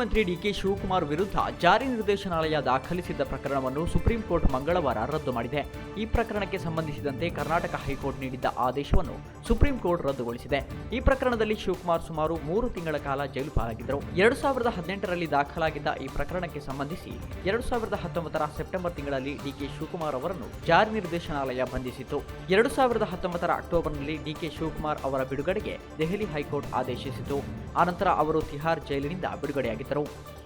ಮುಖ್ಯಮಂತ್ರಿ ಡಿಕೆ ಶಿವಕುಮಾರ್ ವಿರುದ್ಧ ಜಾರಿ ನಿರ್ದೇಶನಾಲಯ ದಾಖಲಿಸಿದ್ದ ಪ್ರಕರಣವನ್ನು ಸುಪ್ರೀಂ ಕೋರ್ಟ್ ಮಂಗಳವಾರ ರದ್ದು ಮಾಡಿದೆ. ಈ ಪ್ರಕರಣಕ್ಕೆ ಸಂಬಂಧಿಸಿದಂತೆ ಕರ್ನಾಟಕ ಹೈಕೋರ್ಟ್ ನೀಡಿದ್ದ ಆದೇಶವನ್ನು ಸುಪ್ರೀಂ ಕೋರ್ಟ್ ರದ್ದುಗೊಳಿಸಿದೆ. ಈ ಪ್ರಕರಣದಲ್ಲಿ ಶಿವಕುಮಾರ್ ಸುಮಾರು ಮೂರು ತಿಂಗಳ ಕಾಲ ಜೈಲು ಪಾಲಾಗಿದ್ದರು. ಎರಡು ಸಾವಿರದ ಹದಿನೆಂಟರಲ್ಲಿ ದಾಖಲಾಗಿದ್ದ ಈ ಪ್ರಕರಣಕ್ಕೆ ಸಂಬಂಧಿಸಿ ಎರಡು ಸಾವಿರದ ಹತ್ತೊಂಬತ್ತರ ಸೆಪ್ಟೆಂಬರ್ ತಿಂಗಳಲ್ಲಿ ಡಿಕೆ ಶಿವಕುಮಾರ್ ಅವರನ್ನು ಜಾರಿ ನಿರ್ದೇಶನಾಲಯ ಬಂಧಿಸಿತ್ತು. ಎರಡು ಸಾವಿರದ ಹತ್ತೊಂಬತ್ತರ ಅಕ್ಟೋಬರ್ನಲ್ಲಿ ಡಿಕೆ ಶಿವಕುಮಾರ್ ಅವರ ಬಿಡುಗಡೆಗೆ ದೆಹಲಿ ಹೈಕೋರ್ಟ್ ಆದೇಶಿಸಿತು. ಆನಂತರ ಅವರು ತಿಹಾರ್ ಜೈಲಿನಿಂದ ಬಿಡುಗಡೆಯಾಗಿದ್ದರು. encontram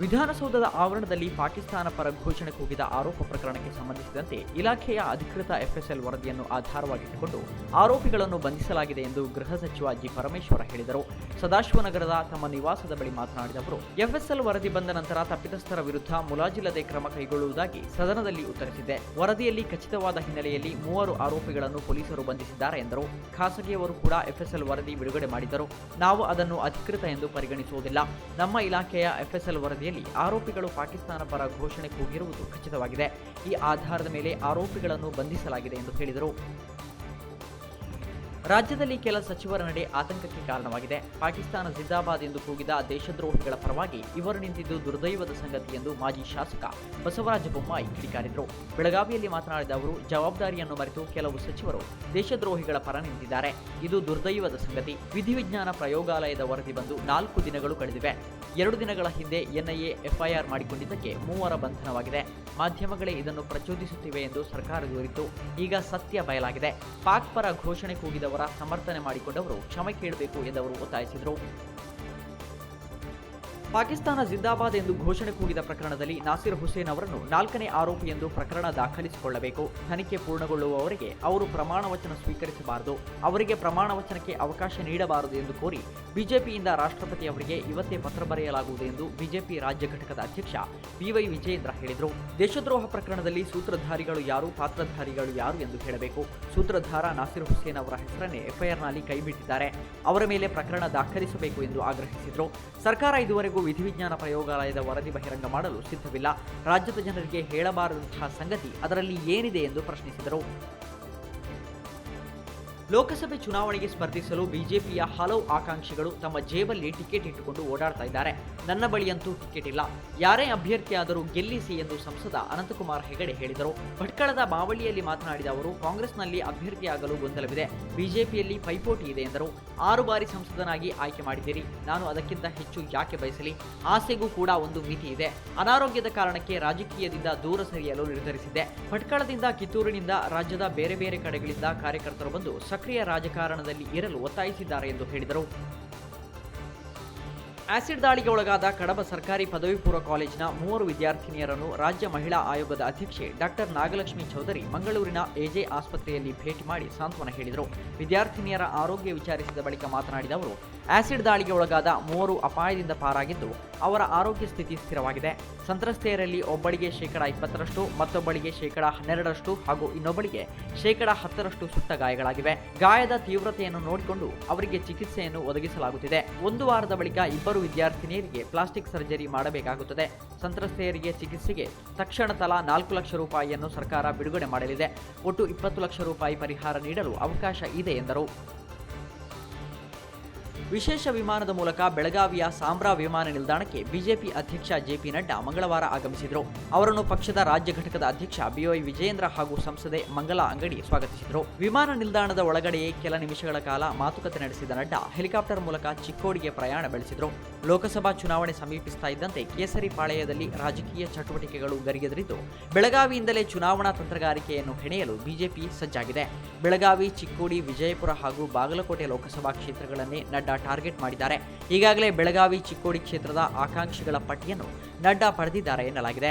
ವಿಧಾನಸೌಧದ ಆವರಣದಲ್ಲಿ ಪಾಕಿಸ್ತಾನ ಪರ ಘೋಷಣೆ ಕೂಗಿದ ಆರೋಪ ಪ್ರಕರಣಕ್ಕೆ ಸಂಬಂಧಿಸಿದಂತೆ ಇಲಾಖೆಯ ಅಧಿಕೃತ ಎಫ್ಎಸ್ಎಲ್ ವರದಿಯನ್ನು ಆಧಾರವಾಗಿಟ್ಟುಕೊಂಡು ಆರೋಪಿಗಳನ್ನು ಬಂಧಿಸಲಾಗಿದೆ ಎಂದು ಗೃಹ ಸಚಿವ ಜಿ ಪರಮೇಶ್ವರ ಹೇಳಿದರು. ಸದಾಶಿವನಗರದ ತಮ್ಮ ನಿವಾಸದ ಬಳಿ ಮಾತನಾಡಿದ ಅವರು, ಎಫ್ಎಸ್ಎಲ್ ವರದಿ ಬಂದ ನಂತರ ತಪ್ಪಿತಸ್ಥರ ವಿರುದ್ಧ ಮುಲಾಜಿಲ್ಲದೆ ಕ್ರಮ ಕೈಗೊಳ್ಳುವುದಾಗಿ ಸದನದಲ್ಲಿ ಉತ್ತರಿಸಿದೆ ವರದಿಯಲ್ಲಿ ಖಚಿತವಾದ ಹಿನ್ನೆಲೆಯಲ್ಲಿ ಮೂವರು ಆರೋಪಿಗಳನ್ನು ಪೊಲೀಸರು ಬಂಧಿಸಿದ್ದಾರೆ ಎಂದರು. ಖಾಸಗಿಯವರು ಕೂಡ ಎಫ್ಎಸ್ಎಲ್ ವರದಿ ಬಿಡುಗಡೆ ಮಾಡಿದರು ನಾವು ಅದನ್ನು ಅಧಿಕೃತ ಎಂದು ಪರಿಗಣಿಸುವುದಿಲ್ಲ. ನಮ್ಮ ಇಲಾಖೆಯ ಎಫ್ಎಸ್ಎಲ್ ವರದಿಯಲ್ಲಿ ಆರೋಪಿಗಳು ಪಾಕಿಸ್ತಾನ ಪರ ಘೋಷಣೆ ಕೂಗಿರುವುದು ಖಚಿತವಾಗಿದೆ. ಈ ಆಧಾರದ ಮೇಲೆ ಆರೋಪಿಗಳನ್ನು ಬಂಧಿಸಲಾಗಿದೆ ಎಂದು ಹೇಳಿದರು. ರಾಜ್ಯದಲ್ಲಿ ಕೆಲ ಸಚಿವರ ನಡೆ ಆತಂಕಕ್ಕೆ ಕಾರಣವಾಗಿದೆ. ಪಾಕಿಸ್ತಾನ ಜಿಂದಾಬಾದ್ ಎಂದು ಕೂಗಿದ ದೇಶದ್ರೋಹಿಗಳ ಪರವಾಗಿ ಇವರು ನಿಂತಿದ್ದು ದುರ್ದೈವದ ಸಂಗತಿ ಎಂದು ಮಾಜಿ ಶಾಸಕ ಬಸವರಾಜ ಬೊಮ್ಮಾಯಿ ಕಿಡಿಕಾರಿದರು. ಬೆಳಗಾವಿಯಲ್ಲಿ ಮಾತನಾಡಿದ ಅವರು, ಜವಾಬ್ದಾರಿಯನ್ನು ಮರೆತು ಕೆಲವು ಸಚಿವರು ದೇಶದ್ರೋಹಿಗಳ ಪರ ನಿಂತಿದ್ದಾರೆ. ಇದು ದುರ್ದೈವದ ಸಂಗತಿ. ವಿಧಿವಿಜ್ಞಾನ ಪ್ರಯೋಗಾಲಯದ ವರದಿ ಬಂದು ನಾಲ್ಕು ದಿನಗಳು ಕಳೆದಿವೆ. ಎರಡು ದಿನಗಳ ಹಿಂದೆ ಎನ್ಐಎ ಎಫ್ಐಆರ್ ಮಾಡಿಕೊಂಡಿದ್ದಕ್ಕೆ ಮೂವರ ಬಂಧನವಾಗಿದೆ. ಮಾಧ್ಯಮಗಳೇ ಇದನ್ನು ಪ್ರಚೋದಿಸುತ್ತಿವೆ ಎಂದು ಸರ್ಕಾರ ದೂರಿತ್ತು. ಈಗ ಸತ್ಯ ಬಯಲಾಗಿದೆ. ಪಾಕ್ ಪರ ಘೋಷಣೆ ಕೂಗಿದವರ ಸಮರ್ಥನೆ ಮಾಡಿಕೊಂಡವರು ಕ್ಷಮೆ ಕೇಳಬೇಕು ಎಂದವರು ಒತ್ತಾಯಿಸಿದರು. ಪಾಕಿಸ್ತಾನ ಜಿಂದಾಬಾದ್ ಎಂದು ಘೋಷಣೆ ಕೂಗಿದ ಪ್ರಕರಣದಲ್ಲಿ ನಾಸಿರ್ ಹುಸೇನ್ ಅವರನ್ನು ನಾಲ್ಕನೇ ಆರೋಪಿ ಎಂದು ಪ್ರಕರಣ ದಾಖಲಿಸಿಕೊಳ್ಳಬೇಕು. ತನಿಖೆ ಪೂರ್ಣಗೊಳ್ಳುವವರೆಗೆ ಅವರು ಪ್ರಮಾಣ ವಚನ ಸ್ವೀಕರಿಸಬಾರದು. ಅವರಿಗೆ ಪ್ರಮಾಣ ವಚನಕ್ಕೆ ಅವಕಾಶ ನೀಡಬಾರದು ಎಂದು ಕೋರಿ ಬಿಜೆಪಿಯಿಂದ ರಾಷ್ಟ್ರಪತಿ ಅವರಿಗೆ ಇವತ್ತೇ ಪತ್ರ ಬರೆಯಲಾಗುವುದು ಎಂದು ಬಿಜೆಪಿ ರಾಜ್ಯ ಘಟಕದ ಅಧ್ಯಕ್ಷ ಬಿವೈ ವಿಜಯೇಂದ್ರ ಹೇಳಿದರು. ದೇಶದ್ರೋಹ ಪ್ರಕರಣದಲ್ಲಿ ಸೂತ್ರಧಾರಿಗಳು ಯಾರು, ಪಾತ್ರಧಾರಿಗಳು ಯಾರು ಎಂದು ಹೇಳಬೇಕು. ಸೂತ್ರಧಾರ ನಾಸಿರ್ ಹುಸೇನ್ ಅವರ ಹೆಸರನ್ನೇ ಎಫ್ಐಆರ್ನಲ್ಲಿ ಕೈಬಿಟ್ಟಿದ್ದಾರೆ. ಅವರ ಮೇಲೆ ಪ್ರಕರಣ ದಾಖಲಿಸಬೇಕು ಎಂದು ಆಗ್ರಹಿಸಿದರು. ಸರ್ಕಾರ ಇದುವರೆಗೂ ವಿಧಿವಿಜ್ಞಾನ ಪ್ರಯೋಗಾಲಯದ ವರದಿ ಬಹಿರಂಗ ಮಾಡಲು ಸಿದ್ಧವಿಲ್ಲ. ರಾಜ್ಯದ ಜನರಿಗೆ ಹೇಳಬಾರದಂತಹ ಸಂಗತಿ ಅದರಲ್ಲಿ ಏನಿದೆ ಎಂದು ಪ್ರಶ್ನಿಸಿದರು. ಲೋಕಸಭೆ ಚುನಾವಣೆಗೆ ಸ್ಪರ್ಧಿಸಲು ಬಿಜೆಪಿಯ ಹಲವು ಆಕಾಂಕ್ಷಿಗಳು ತಮ್ಮ ಜೇಬಲ್ಲಿ ಟಿಕೆಟ್ ಇಟ್ಟುಕೊಂಡು ಓಡಾಡ್ತಾ ಇದ್ದಾರೆ. ನನ್ನ ಬಳಿಯಂತೂ ಟಿಕೆಟ್ ಇಲ್ಲ. ಯಾರೇ ಅಭ್ಯರ್ಥಿಯಾದರೂ ಗೆಲ್ಲಿಸಿ ಎಂದು ಸಂಸದ ಅನಂತಕುಮಾರ್ ಹೆಗಡೆ ಹೇಳಿದರು. ಭಟ್ಕಳದ ಬಾವಳಿಯಲ್ಲಿ ಮಾತನಾಡಿದ ಅವರು, ಕಾಂಗ್ರೆಸ್ನಲ್ಲಿ ಅಭ್ಯರ್ಥಿಯಾಗಲು ಗೊಂದಲವಿದೆ. ಬಿಜೆಪಿಯಲ್ಲಿ ಪೈಪೋಟಿ ಇದೆ ಎಂದರು. ಆರು ಬಾರಿ ಸಂಸದನಾಗಿ ಆಯ್ಕೆ ಮಾಡಿದ್ದೀರಿ. ನಾನು ಅದಕ್ಕಿಂತ ಹೆಚ್ಚು ಯಾಕೆ ಬಯಸಲಿ? ಆಸೆಗೂ ಕೂಡ ಒಂದು ಮಿತಿ ಇದೆ. ಅನಾರೋಗ್ಯದ ಕಾರಣಕ್ಕೆ ರಾಜಕೀಯದಿಂದ ದೂರ ಸರಿಯಲು ನಿರ್ಧರಿಸಿದ್ದೆ. ಭಟ್ಕಳದಿಂದ ಕಿತ್ತೂರಿನಿಂದ ರಾಜ್ಯದ ಬೇರೆ ಬೇರೆ ಕಡೆಗಳಿಂದ ಕಾರ್ಯಕರ್ತರು ಬಂದು ಸಕ್ರಿಯ ರಾಜಕಾರಣದಲ್ಲಿ ಇರಲು ಒತ್ತಾಯಿಸಿದ್ದಾರೆ ಎಂದು ಹೇಳಿದರು. ಆಸಿಡ್ ದಾಳಿಗೆ ಒಳಗಾದ ಕಡಬ ಸರ್ಕಾರಿ ಪದವಿ ಪೂರ್ವ ಕಾಲೇಜಿನ ಮೂವರು ವಿದ್ಯಾರ್ಥಿನಿಯರನ್ನು ರಾಜ್ಯ ಮಹಿಳಾ ಆಯೋಗದ ಅಧ್ಯಕ್ಷೆ ಡಾಕ್ಟರ್ ನಾಗಲಕ್ಷ್ಮಿ ಚೌಧರಿ ಮಂಗಳೂರಿನ ಎಜೆ ಆಸ್ಪತ್ರೆಯಲ್ಲಿ ಭೇಟಿ ಮಾಡಿ ಸಾಂತ್ವನ ಹೇಳಿದರು. ವಿದ್ಯಾರ್ಥಿನಿಯರ ಆರೋಗ್ಯ ವಿಚಾರಿಸಿದ ಬಳಿಕ ಮಾತನಾಡಿದ ಅವರು ಆಸಿಡ್ ದಾಳಿಗೆ ಒಳಗಾದ ಮೂವರು ಅಪಾಯದಿಂದ ಪಾರಾಗಿದ್ದು, ಅವರ ಆರೋಗ್ಯ ಸ್ಥಿತಿ ಸ್ಥಿರವಾಗಿದೆ. ಸಂತ್ರಸ್ತೆಯರಲ್ಲಿ ಒಬ್ಬಳಿಗೆ ಶೇಕಡ ಇಪ್ಪತ್ತರಷ್ಟು, ಮತ್ತೊಬ್ಬಳಿಗೆ ಶೇಕಡ ಹನ್ನೆರಡರಷ್ಟು ಹಾಗೂ ಇನ್ನೊಬ್ಬಳಿಗೆ ಶೇಕಡ ಹತ್ತರಷ್ಟು ಸುಟ್ಟ ಗಾಯಗಳಾಗಿವೆ. ಗಾಯದ ತೀವ್ರತೆಯನ್ನು ನೋಡಿಕೊಂಡು ಅವರಿಗೆ ಚಿಕಿತ್ಸೆಯನ್ನು ಒದಗಿಸಲಾಗುತ್ತಿದೆ. ಒಂದು ವಾರದ ಬಳಿಕ ಇಬ್ಬರು ವಿದ್ಯಾರ್ಥಿನಿಯರಿಗೆ ಪ್ಲಾಸ್ಟಿಕ್ ಸರ್ಜರಿ ಮಾಡಬೇಕಾಗುತ್ತದೆ. ಸಂತ್ರಸ್ತೆಯರಿಗೆ ಚಿಕಿತ್ಸೆಗೆ ತಕ್ಷಣ ತಲಾ ನಾಲ್ಕು ಲಕ್ಷ ರೂಪಾಯಿಯನ್ನು ಸರ್ಕಾರ ಬಿಡುಗಡೆ ಮಾಡಲಿದೆ. ಒಟ್ಟು ಇಪ್ಪತ್ತು ಲಕ್ಷ ರೂಪಾಯಿ ಪರಿಹಾರ ನೀಡಲು ಅವಕಾಶ ಇದೆ ಎಂದರು. ವಿಶೇಷ ವಿಮಾನದ ಮೂಲಕ ಬೆಳಗಾವಿಯ ಸಾಂಬ್ರಾ ವಿಮಾನ ನಿಲ್ದಾಣಕ್ಕೆ ಬಿಜೆಪಿ ಅಧ್ಯಕ್ಷ ಜೆಪಿ ನಡ್ಡಾ ಮಂಗಳವಾರ ಆಗಮಿಸಿದರು. ಅವರನ್ನು ಪಕ್ಷದ ರಾಜ್ಯ ಘಟಕದ ಅಧ್ಯಕ್ಷ ಬಿಒಯ್ ವಿಜಯೇಂದ್ರ ಹಾಗೂ ಸಂಸದೆ ಮಂಗಲಾ ಅಂಗಡಿ ಸ್ವಾಗತಿಸಿದರು. ವಿಮಾನ ನಿಲ್ದಾಣದ ಒಳಗಡೆಯೇ ಕೆಲ ನಿಮಿಷಗಳ ಕಾಲ ಮಾತುಕತೆ ನಡೆಸಿದ ನಡ್ಡಾ ಹೆಲಿಕಾಪ್ಟರ್ ಮೂಲಕ ಚಿಕ್ಕೋಡಿಗೆ ಪ್ರಯಾಣ ಬೆಳೆಸಿದರು. ಲೋಕಸಭಾ ಚುನಾವಣೆ ಸಮೀಪಿಸ್ತಾ ಇದ್ದಂತೆ ಕೇಸರಿ ಪಾಳೆಯದಲ್ಲಿ ರಾಜಕೀಯ ಚಟುವಟಿಕೆಗಳು ಗರಿಗೆದರಿದ್ದು, ಬೆಳಗಾವಿಯಿಂದಲೇ ಚುನಾವಣಾ ತಂತ್ರಗಾರಿಕೆಯನ್ನು ಹೆಣೆಯಲು ಬಿಜೆಪಿ ಸಜ್ಜಾಗಿದೆ. ಬೆಳಗಾವಿ, ಚಿಕ್ಕೋಡಿ, ವಿಜಯಪುರ ಹಾಗೂ ಬಾಗಲಕೋಟೆ ಲೋಕಸಭಾ ಕ್ಷೇತ್ರಗಳನ್ನೇ ನಡ್ಡಾ ಟಾರ್ಗೆಟ್ ಮಾಡಿದ್ದಾರೆ. ಈಗಾಗಲೇ ಬೆಳಗಾವಿ ಚಿಕ್ಕೋಡಿ ಕ್ಷೇತ್ರದ ಆಕಾಂಕ್ಷಿಗಳ ಪಟ್ಟಿಯನ್ನು ನಡ್ಡಾ ಪಡೆದಿದ್ದಾರೆ ಎನ್ನಲಾಗಿದೆ.